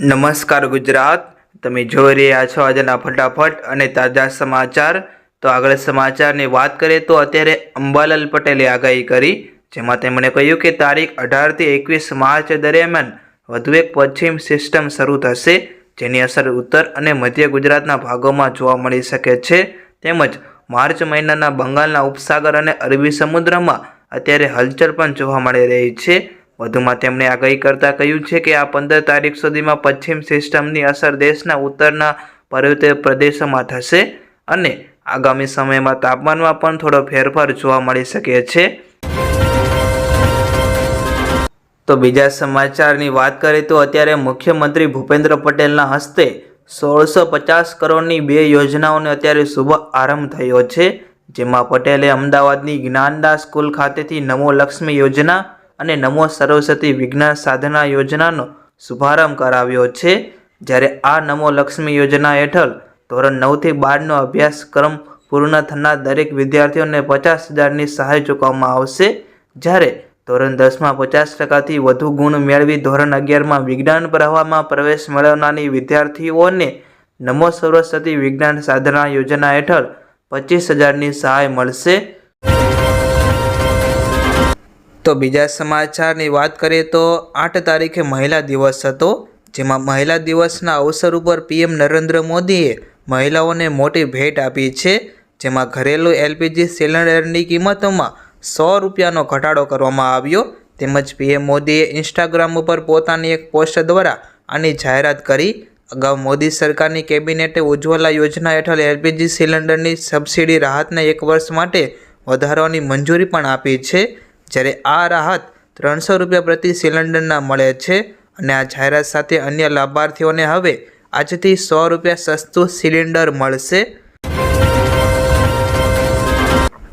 નમસ્કાર ગુજરાત. તમે જોઈ રહ્યા છો આજના ફટાફટ અને તાજા સમાચાર. તો આગળ સમાચારની વાત કરીએ તો અત્યારે અંબાલાલ પટેલે આગાહી કરી, જેમાં તેમણે કહ્યું કે તારીખ અઢારથી એકવીસ માર્ચ દરમિયાન વધુ એક પશ્ચિમ સિસ્ટમ શરૂ થશે, જેની અસર ઉત્તર અને મધ્ય ગુજરાતના ભાગોમાં જોવા મળી શકે છે. તેમજ માર્ચ મહિનાના બંગાળના ઉપસાગર અને અરબી સમુદ્રમાં અત્યારે હલચલ પણ જોવા મળી રહી છે. વધુમાં તેમણે આગાહી કરતા કહ્યું છે કે આ પંદર તારીખ સુધીમાં પશ્ચિમ સિસ્ટમની અસર દેશના ઉત્તરના પર્વતીય પ્રદેશોમાં થશે અને આગામી સમયમાં તાપમાનમાં પણ થોડો ફેરફાર જોવા મળી શકે છે. તો બીજા સમાચારની વાત કરીએ તો અત્યારે મુખ્યમંત્રી ભૂપેન્દ્ર પટેલના હસ્તે સોળસો પચાસ કરોડની બે યોજનાઓને અત્યારે શુભ આરંભ થયો છે, જેમાં પટેલે અમદાવાદની જ્ઞાનદાસ સ્કૂલ ખાતેથી નમો લક્ષ્મી યોજના અને નમો સરસ્વતી વિજ્ઞાન સાધના યોજનાનો શુભારંભ કરાવ્યો છે. જ્યારે આ નમો લક્ષ્મી યોજના હેઠળ ધોરણ નવથી બારનો અભ્યાસક્રમ પૂર્ણ થનાર દરેક વિદ્યાર્થીઓને પચાસ હજારની સહાય ચૂકવવામાં આવશે. જ્યારે ધોરણ દસમાં પચાસ ટકાથી વધુ ગુણ મેળવી ધોરણ અગિયારમાં વિજ્ઞાન પ્રવાહમાં પ્રવેશ મેળવનારી વિદ્યાર્થીઓને નમો સરસ્વતી વિજ્ઞાન સાધના યોજના હેઠળ પચીસ હજારની સહાય મળશે. તો બીજા સમાચારની વાત કરીએ તો આઠ તારીખે મહિલા દિવસ હતો, જેમાં મહિલા દિવસના અવસર ઉપર પીએમ નરેન્દ્ર મોદીએ મહિલાઓને મોટી ભેટ આપી છે, જેમાં ઘરેલું એલપીજી સિલિન્ડરની કિંમતોમાં સો રૂપિયાનો ઘટાડો કરવામાં આવ્યો. તેમજ પીએમ મોદીએ ઇન્સ્ટાગ્રામ ઉપર પોતાની એક પોસ્ટ દ્વારા આની જાહેરાત કરી. અગાઉ મોદી સરકારની કેબિનેટે ઉજ્જવલા યોજના હેઠળ એલપીજી સિલિન્ડરની સબસિડી રાહતને એક વર્ષ માટે વધારવાની મંજૂરી પણ આપી છે. જ્યારે આ રાહત ત્રણસો રૂપિયા પ્રતિ સિલિન્ડરના મળે છે અને આ જાહેરાત સાથે અન્ય લાભાર્થીઓને હવે આજથી સો રૂપિયા સસ્તું સિલિન્ડર મળશે.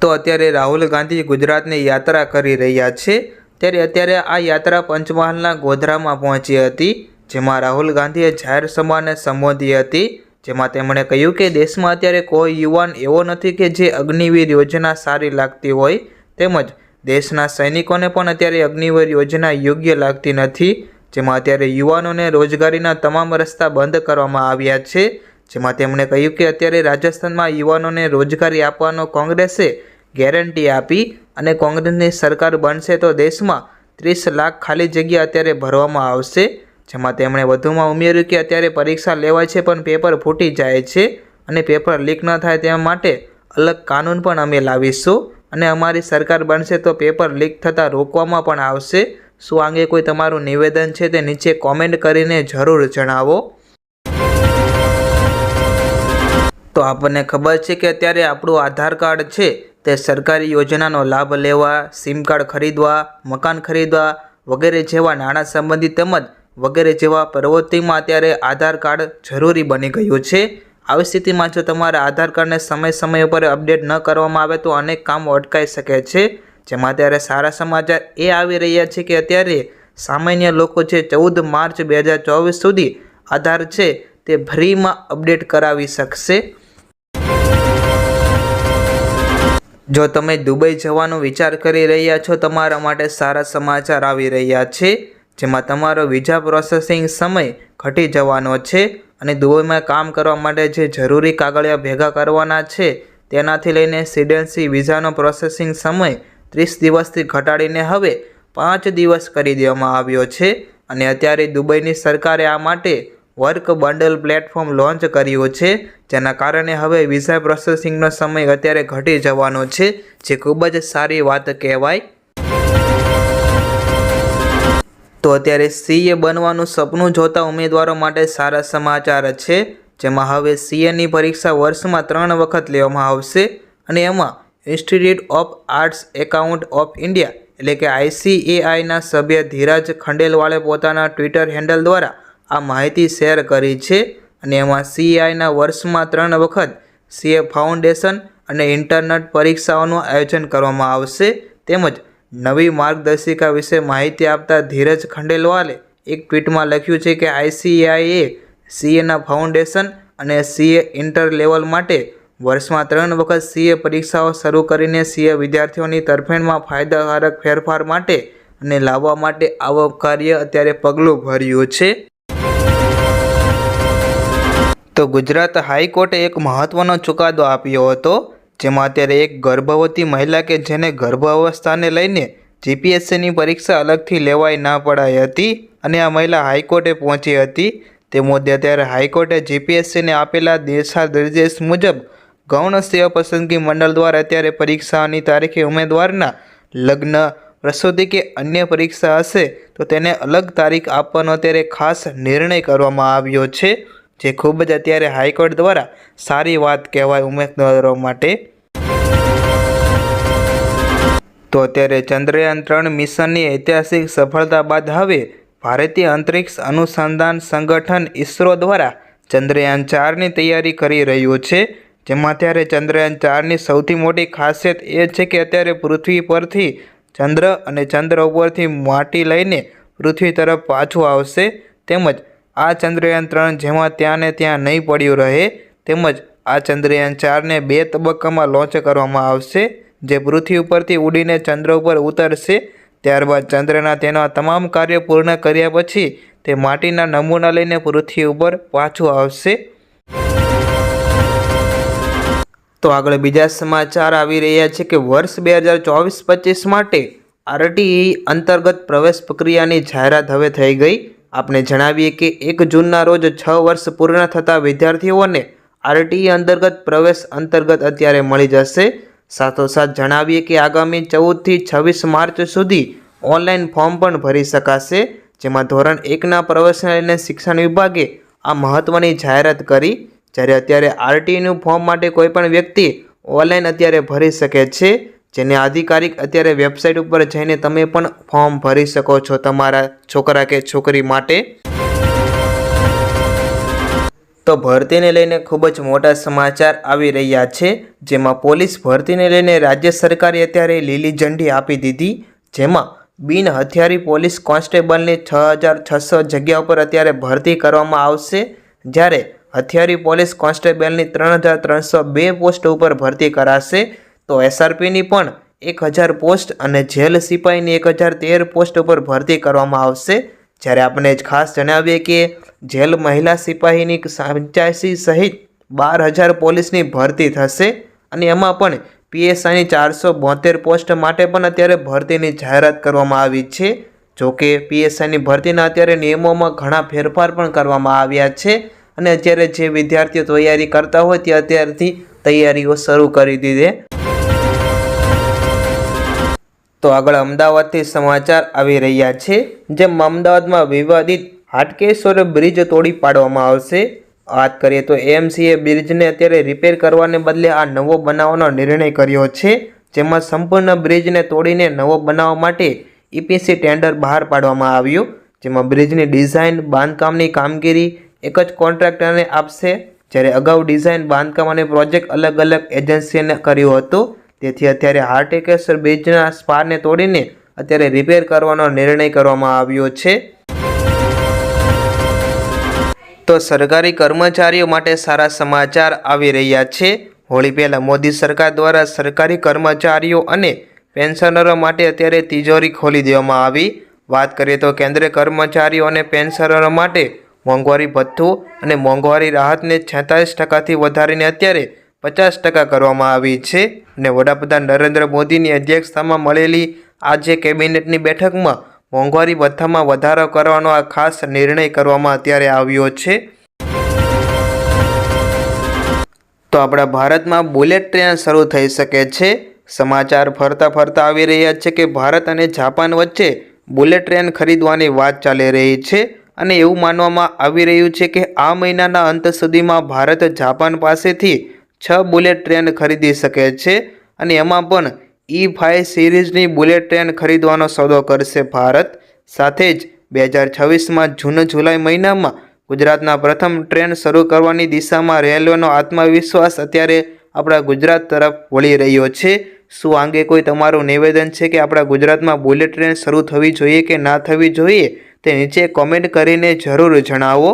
તો અત્યારે રાહુલ ગાંધી ગુજરાતની યાત્રા કરી રહ્યા છે. ત્યારે અત્યારે આ યાત્રા પંચમહાલના ગોધરામાં પહોંચી હતી, જેમાં રાહુલ ગાંધીએ જાહેર સભાને સંબોધી હતી, જેમાં તેમણે કહ્યું કે દેશમાં અત્યારે કોઈ યુવાન એવો નથી કે જે અગ્નિવીર યોજના સારી લાગતી હોય, તેમજ દેશના સૈનિકોને પણ અત્યારે અગ્નિવીર યોજના યોગ્ય લાગતી નથી, જેમાં અત્યારે યુવાનોને રોજગારીના તમામ રસ્તા બંધ કરવામાં આવ્યા છે. જેમાં તેમણે કહ્યું કે અત્યારે રાજસ્થાનમાં યુવાનોને રોજગારી આપવાનો કોંગ્રેસે ગેરંટી આપી અને કોંગ્રેસની સરકાર બનશે તો દેશમાં ત્રીસ લાખ ખાલી જગ્યા અત્યારે ભરવામાં આવશે. જેમાં તેમણે વધુમાં ઉમેર્યું કે અત્યારે પરીક્ષા લેવાય છે પણ પેપર ફૂટી જાય છે અને પેપર લીક ન થાય તે માટે અલગ કાનૂન પણ અમે લાવીશું. અને અમારી સરકાર બનશે તો પેપર લીક થતાં રોકવામાં પણ આવશે. શું અંગે કોઈ તમારું નિવેદન છે તે નીચે કોમેન્ટ કરીને જરૂર જણાવો. તો આપણને ખબર છે કે અત્યારે આપણું આધાર કાર્ડ છે તે સરકારી યોજનાનો લાભ લેવા સિમ કાર્ડ ખરીદવા, મકાન ખરીદવા વગેરે જેવા નાણાં સંબંધિત તેમજ વગેરે જેવા પ્રવૃત્તિમાં અત્યારે આધાર કાર્ડ જરૂરી બની ગયું છે. આવી સ્થિતિમાં જો તમારા આધાર કાર્ડને સમય સમય પર અપડેટ ન કરવામાં આવે તો અનેક કામો અટકાઈ શકે છે. જેમાં અત્યારે સારા સમાચાર એ આવી રહ્યા છે કે અત્યારે સામાન્ય લોકો છે ચૌદ માર્ચ બે હજાર ચોવીસ સુધી આધાર છે તે ફ્રીમાં અપડેટ કરાવી શકશે. જો તમે દુબઈ જવાનો વિચાર કરી રહ્યા છો, તમારા માટે સારા સમાચાર આવી રહ્યા છે. જેમાં તમારો વિઝા પ્રોસેસિંગ સમય ઘટી જવાનો છે. અને દુબઈમાં કામ કરવા માટે જે જરૂરી કાગળિયા ભેગા કરવાના છે, તેનાથી લઈને સિડેન્સી વિઝાનો પ્રોસેસિંગ સમય ત્રીસ દિવસથી ઘટાડીને હવે પાંચ દિવસ કરી દેવામાં આવ્યો છે અને અત્યારે દુબઈની સરકારે આ માટે વર્ક બંડલ પ્લેટફોર્મ લોન્ચ કર્યું છે, જેના કારણે હવે વિઝા પ્રોસેસિંગનો સમય અત્યારે ઘટી જવાનો છે, જે ખૂબ જ સારી વાત કહેવાય. તો અત્યારે સીએ બનવાનું સપનું જોતા ઉમેદવારો માટે સારા સમાચાર છે. જેમાં હવે સીએની પરીક્ષા વર્ષમાં ત્રણ વખત લેવામાં આવશે અને એમાં institute of arts account of India એટલે કે આઈસીએઆઈના સભ્ય ધીરજ ખંડેલવાલે પોતાના ટ્વિટર હેન્ડલ દ્વારા આ માહિતી શેર કરી છે અને એમાં સીઆઈના વર્ષમાં ત્રણ વખત સીએ ફાઉન્ડેશન અને ઇન્ટરનેટ પરીક્ષાઓનું આયોજન કરવામાં આવશે. તેમજ નવી માર્ગદર્શિકા વિશે માહિતી આપતા ધીરજ ખંડેલવાલે એક ટ્વીટમાં લખ્યું છે કે આઈસીએઆઈએ સીએના ફાઉન્ડેશન અને સીએ ઇન્ટર લેવલ માટે વર્ષમાં ત્રણ વખત સીએ પરીક્ષાઓ શરૂ કરીને સીએ વિદ્યાર્થીઓની તરફેણમાં ફાયદાકારક ફેરફાર માટે અને લાવવા માટે આવો કાર્ય અત્યારે પગલું ભર્યું છે. તો ગુજરાત હાઈકોર્ટે એક મહત્વનો ચુકાદો આપ્યો હતો. જેમાં અત્યારે એક ગર્ભવતી મહિલા કે જેને ગર્ભાવસ્થાને લઈને જીપીએસસીની પરીક્ષા અલગથી લેવાઈ ના પડાઈ હતી અને આ મહિલા હાઈકોર્ટે પહોંચી હતી. તે મુદ્દે અત્યારે હાઈકોર્ટે જીપીએસસીને આપેલા દિશાનિર્દેશ મુજબ ગૌણ સેવા પસંદગી મંડળ દ્વારા અત્યારે પરીક્ષાની તારીખે ઉમેદવારના લગ્ન, પ્રસૂતિ કે અન્ય પરીક્ષા હશે તો તેને અલગ તારીખ આપવાનો અત્યારે ખાસ નિર્ણય કરવામાં આવ્યો છે. જે ખૂબ જ અત્યારે હાઈકોર્ટ દ્વારા સારી વાત કહેવાય ઉમેદવારો માટે. તો અત્યારે ચંદ્રયાન ત્રણ મિશનની ઐતિહાસિક સફળતા બાદ હવે ભારતીય અંતરિક્ષ અનુસંધાન સંગઠન ઇસરો દ્વારા ચંદ્રયાન ચારની તૈયારી કરી રહ્યું છે. જેમાં અત્યારે ચંદ્રયાન ચારની સૌથી મોટી ખાસિયત એ છે કે અત્યારે પૃથ્વી પરથી ચંદ્ર અને ચંદ્ર ઉપરથી માટી લઈને પૃથ્વી તરફ પાછું આવશે. તેમજ આ ચંદ્રયાન ત્રણ જેમાં ત્યાં ને ત્યાં નહીં પડ્યું રહે, તેમજ આ ચંદ્રયાન ચારને બે તબક્કામાં લોન્ચ કરવામાં આવશે, જે પૃથ્વી ઉપરથી ઉડીને ચંદ્ર ઉપર ઉતરશે. ત્યારબાદ ચંદ્રના તેના તમામ કાર્ય પૂર્ણ કર્યા પછી તે માટીના નમૂના લઈને પૃથ્વી ઉપર પાછું આવશે. તો આગળ બીજા સમાચાર આવી રહ્યા છે કે વર્ષ બે હજાર ચોવીસ પચીસ માટે આરટીઈ અંતર્ગત પ્રવેશ પ્રક્રિયાની જાહેરાત હવે થઈ ગઈ. આપણે જણાવીએ કે એક જૂનના રોજ છ વર્ષ પૂર્ણ થતા વિદ્યાર્થીઓને આરટીઈ અંતર્ગત પ્રવેશ અંતર્ગત અત્યારે મળી જશે. સાથોસાથ જણાવીએ કે આગામી ચૌદથી છવ્વીસ માર્ચ સુધી ઓનલાઈન ફોર્મ પણ ભરી શકાશે, જેમાં ધોરણ એકના પ્રવેશને લઈને શિક્ષણ વિભાગે આ મહત્ત્વની જાહેરાત કરી. જ્યારે અત્યારે આરટીનું ફોર્મ માટે કોઈપણ વ્યક્તિ ઓનલાઈન અત્યારે ભરી શકે છે. જેને આધિકારિક અત્યારે વેબસાઇટ ઉપર જઈને તમે પણ ફોર્મ ભરી શકો છો તમારા છોકરા કે છોકરી માટે. તો ભરતીને લઈને ખૂબ જ મોટા સમાચાર આવી રહ્યા છે, જેમાં પોલીસ ભરતીને લઈને રાજ્ય સરકારે અત્યારે લીલી ઝંડી આપી દીધી, જેમાં બિન હથિયારી પોલીસ કોન્સ્ટેબલની છ હજાર છસો જગ્યા ઉપર અત્યારે ભરતી કરવામાં આવશે, જ્યારે હથિયારી પોલીસ કોન્સ્ટેબલની ત્રણ હજાર ત્રણસો બે પોસ્ટ ઉપર ભરતી કરાશે તો એસઆરપીની પણ એક હજાર પોસ્ટ અને જેલ સિપાહીની એક હજાર તેર પોસ્ટ ઉપર ભરતી કરવામાં આવશે. જ્યારે આપણે જ ખાસ જણાવીએ કે જેલ મહિલા સિપાહીની પંચ્યાસી સહિત બાર હજાર પોલીસની ભરતી થશે અને એમાં પણ પીએસઆઈની ચારસો બોતેર પોસ્ટ માટે પણ અત્યારે ભરતીની જાહેરાત કરવામાં આવી છે. જોકે પીએસઆઈની ભરતીના અત્યારે નિયમોમાં ઘણા ફેરફાર પણ કરવામાં આવ્યા છે અને અત્યારે જે વિદ્યાર્થીઓ તૈયારી કરતા હોય તે અત્યારથી તૈયારીઓ શરૂ કરી દીધી. તો આગળ અમદાવાદથી સમાચાર આવી રહ્યા છે, જેમ અમદાવાદમાં વિવાદિત હાટકેશ્વર બ્રિજ તોડી પાડવામાં આવશે. વાત કરીએ તો એમસીએ બ્રિજને અત્યારે રિપેર કરવાને બદલે આ નવો બનાવવાનો નિર્ણય કર્યો છે, જેમાં સંપૂર્ણ બ્રિજને તોડીને નવો બનાવવા માટે ઈપીસી ટેન્ડર બહાર પાડવામાં આવ્યું, જેમાં બ્રિજની ડિઝાઇન બાંધકામની કામગીરી એક જ કોન્ટ્રાક્ટરને આપશે. જ્યારે અગાઉ ડિઝાઇન બાંધકામ અને પ્રોજેક્ટ અલગ અલગ એજન્સીને કર્યું હતું તેથી અત્યારે હાર્ટેકેસર બ્રિજના સ્પારને તોડીને અત્યારે રિપેર કરવાનો નિર્ણય કરવામાં આવ્યો છે. તો સરકારી કર્મચારીઓ માટે સારા સમાચાર આવી રહ્યા છે. હોળી પહેલાં મોદી સરકાર દ્વારા સરકારી કર્મચારીઓ અને પેન્શનરો માટે અત્યારે તિજોરી ખોલી દેવામાં આવી. વાત કરીએ તો કેન્દ્રીય કર્મચારીઓ અને પેન્શનરો માટે મોંઘવારી ભથ્થું અને મોંઘવારી રાહતને છેતાલીસ ટકાથી વધારીને અત્યારે પચાસ ટકા કરવામાં આવી છે અને વડાપ્રધાન નરેન્દ્ર મોદીની અધ્યક્ષતામાં મળેલી આજે કેબિનેટની બેઠકમાં મોંઘવારી ભથ્થામાં વધારો કરવાનો આ ખાસ નિર્ણય કરવામાં અત્યારે આવ્યો છે. તો આપણા ભારતમાં બુલેટ ટ્રેન શરૂ થઈ શકે છે. સમાચાર ફરતા ફરતા આવી રહ્યા છે કે ભારત અને જાપાન વચ્ચે બુલેટ ટ્રેન ખરીદવાની વાત ચાલી રહી છે અને એવું માનવામાં આવી રહ્યું છે કે આ મહિનાના અંત સુધીમાં ભારત જાપાન પાસેથી છ બુલેટ ટ્રેન ખરીદી શકે છે અને એમાં પણ ઈ ફાઇવ સિરીઝની બુલેટ ટ્રેન ખરીદવાનો સોદો કરશે ભારત. સાથે જ બે હજાર છવ્વીસમાં જૂન જુલાઈ મહિનામાં ગુજરાતના પ્રથમ ટ્રેન શરૂ કરવાની દિશામાં રેલવેનો આત્મવિશ્વાસ અત્યારે આપણા ગુજરાત તરફ વળી રહ્યો છે. શું અંગે કોઈ તમારું નિવેદન છે કે આપણા ગુજરાતમાં બુલેટ ટ્રેન શરૂ થવી જોઈએ કે ના થવી જોઈએ? તે નીચે કોમેન્ટ કરીને જરૂર જણાવો.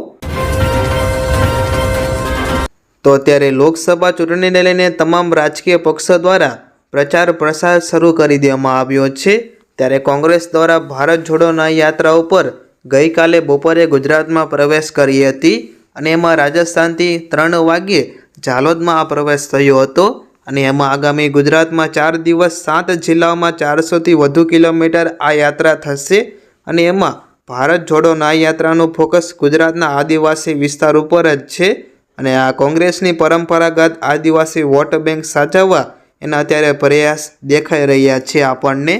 તો અત્યારે લોકસભા ચૂંટણીને લઈને તમામ રાજકીય પક્ષો દ્વારા પ્રચાર પ્રસાર શરૂ કરી દેવામાં આવ્યો છે. ત્યારે કોંગ્રેસ દ્વારા ભારત જોડોના યાત્રા ઉપર ગઈકાલે બપોરે ગુજરાતમાં પ્રવેશ કરી હતી અને એમાં રાજસ્થાનથી ત્રણ વાગ્યે ઝાલોદમાં આ પ્રવેશ થયો હતો અને એમાં આગામી ગુજરાતમાં ચાર દિવસ સાત જિલ્લાઓમાં ચારસોથી વધુ કિલોમીટર આ યાત્રા થશે અને એમાં ભારત જોડો ના યાત્રાનું ફોકસ ગુજરાતના આદિવાસી વિસ્તાર ઉપર જ છે. અને આ કોંગ્રેસની પરંપરાગત આદિવાસી વોટ બેંક સાચવવા એના અત્યારે પ્રયાસ દેખાઈ રહ્યા છે આપણને.